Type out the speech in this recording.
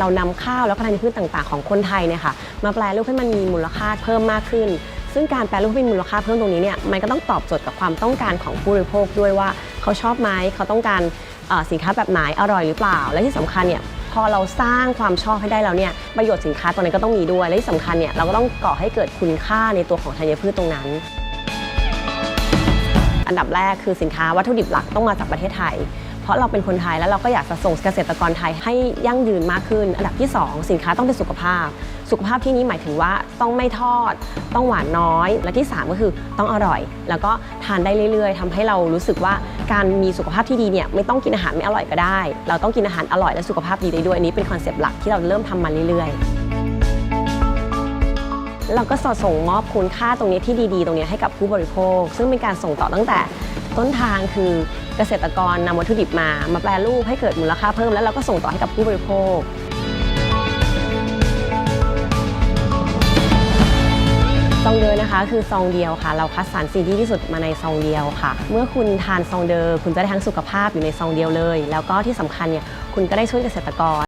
เรานำข้าวแล้วก็ธัญพืชต่างๆ ของคนไทยเนี่ยค่ะมาแปลรูปให้มันมีมูลค่าเพิ่มมากขึ้น ซึ่งการแปลรูปให้มีมูลค่าเพิ่มตรงนี้เนี่ยมันก็ต้องตอบโจทย์กับความต้องการของผู้บริโภคด้วยว่าเขาชอบไหมเขาต้องการสินค้าแบบไหนอร่อยหรือเปล่า และที่สำคัญเนี่ยพอเราสร้างความชอบให้ได้แล้วเนี่ยประโยชน์สินค้าตรงนั้นก็ต้องมีด้วยและที่สำคัญเนี่ยเราก็ต้องก่อให้เกิดคุณค่าในตัวของธัญพืชตรงนั้น อันดับแรกคือสินค้าวัตถุดิบหลักต้องมาจากประเทศไทย เพราะเราเป็นคนไทยแล้วเราก็อยากจะส่งเกษตรกรไทยให้ยั่งยืนมากขึ้น อันดับที่ 2 สินค้าต้องเป็นสุขภาพ สุขภาพที่นี้หมายถึงว่าต้องไม่ทอด ต้องหวานน้อย และที่ 3 ก็คือต้องอร่อย แล้วก็ทานได้เรื่อย ๆทำให้เรารู้สึกว่าการมีสุขภาพที่ดีเนี่ยไม่ต้องกินอาหารไม่อร่อยก็ได้ เราต้องกินอาหารอร่อยและสุขภาพดีได้ด้วยอันนี้เป็นคอนเซปต์หลักที่เราเริ่มทำมาเรื่อยๆเราก็สอดส่งมอบคุณค่าตรงนี้ที่ดีๆ ตรงนี้ให้กับผู้บริโภค ซึ่งเป็นการส่งต่อตั้งแต่ ต้นทางคือเกษตรกรนำวัตถุดิบมา มาแปลรูปให้เกิดมูลค่าเพิ่มแล้วเราก็ส่งต่อให้กับผู้บริโภคซองเดอร์นะคะคือซองเดียวค่ะ เราคัดสรรสิ่งที่ดีที่สุดมาในซองเดียวค่ะ เมื่อคุณทานซองเดอร์คุณจะได้ทั้งสุขภาพอยู่ในซองเดียวเลย แล้วก็ที่สำคัญเนี่ยคุณก็ได้ช่วยเกษตรกร